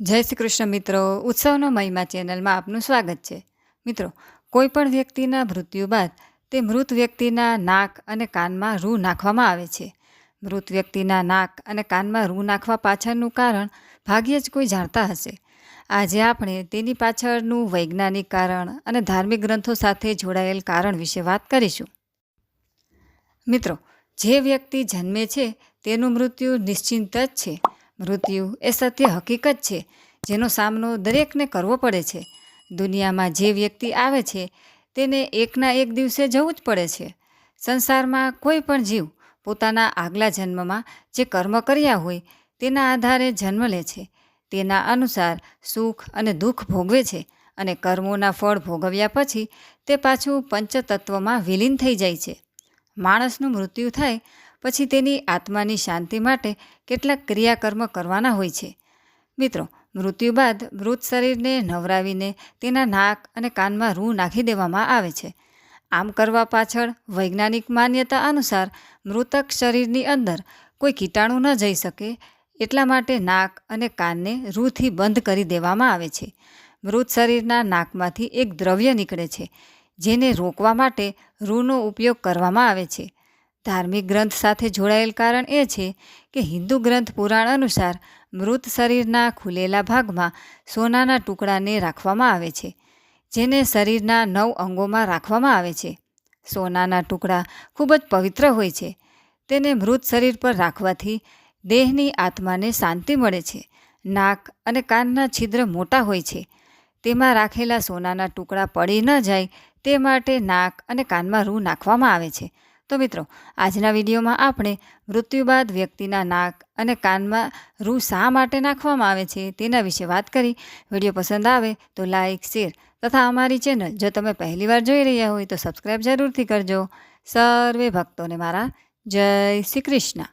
જય શ્રી કૃષ્ણ મિત્રો, ઉત્સવનો મહિમા ચેનલમાં આપનું સ્વાગત છે. મિત્રો, કોઈપણ વ્યક્તિના મૃત્યુ બાદ તે મૃત વ્યક્તિના નાક અને કાનમાં રૂ નાખવામાં આવે છે. મૃત વ્યક્તિના નાક અને કાનમાં રૂ નાખવા પાછળનું કારણ ભાગ્યે જ કોઈ જાણતા હશે. આજે આપણે તેની પાછળનું વૈજ્ઞાનિક કારણ અને ધાર્મિક ગ્રંથો સાથે જોડાયેલ કારણ વિશે વાત કરીશું. મિત્રો, જે વ્યક્તિ જન્મે છે તેનું મૃત્યુ નિશ્ચિંત જ છે. મૃત્યુ એ સત્ય હકીકત છે, જેનો સામનો દરેકને કરવો પડે છે. દુનિયામાં જે વ્યક્તિ આવે છે, તેને એકના એક દિવસે જવું જ પડે છે. સંસારમાં કોઈ પણ જીવ પોતાના આગલા જન્મમાં જે કર્મ કર્યા હોય, તેના આધારે જન્મ લે છે. તેના અનુસાર સુખ અને દુઃખ ભોગવે છે અને કર્મોના ફળ ભોગવ્યા પછી તે પાછું પંચતત્વમાં વિલીન થઈ જાય છે. માણસનું મૃત્યુ થાય પછી તેની આત્માની શાંતિ માટે કેટલાક ક્રિયાકર્મ કરવાના હોય છે. મિત્રો, મૃત્યુ બાદ મૃત શરીરને નવરાવીને તેના નાક અને કાનમાં રૂ નાખી દેવામાં આવે છે. આમ કરવા પાછળ વૈજ્ઞાનિક માન્યતા અનુસાર મૃતક શરીરની અંદર કોઈ કીટાણુ ન જઈ શકે, એટલા માટે નાક અને કાનને રૂથી બંધ કરી દેવામાં આવે છે. મૃત શરીરના નાકમાંથી એક દ્રવ્ય નીકળે છે, જેને રોકવા માટે રૂનો ઉપયોગ કરવામાં આવે છે. ધાર્મિક ગ્રંથ સાથે જોડાયેલ કારણ એ છે કે હિન્દુ ગ્રંથ પુરાણ અનુસાર મૃત શરીરના ખુલેલા ભાગમાં સોનાના ટુકડાને રાખવામાં આવે છે, જેને શરીરના નવ અંગોમાં રાખવામાં આવે છે. સોનાના ટુકડા ખૂબ જ પવિત્ર હોય છે, તેને મૃત શરીર પર રાખવાથી દેહની આત્માને શાંતિ મળે છે, નાક અને કાનના છિદ્ર મોટા હોય છે. તેમાં રાખેલા સોનાના ટુકડા પડી ન જાય તે માટે નાક અને કાનમાં રૂ નાખવામાં આવે છે. તો મિત્રો, આજના વિડીયોમાં આપણે મૃત્યુ બાદ વ્યક્તિના નાક અને કાનમાં રૂ શા માટે નાખવામાં આવે છે તેના વિશે વાત કરી. વીડિયો પસંદ આવે તો લાઇક શેર તથા અમારી ચેનલ જો તમે પહેલીવાર જોઈ રહ્યા હોય તો સબસ્ક્રાઈબ જરૂરથી કરજો. સર્વે ભક્તોને મારા જય શ્રી કૃષ્ણ.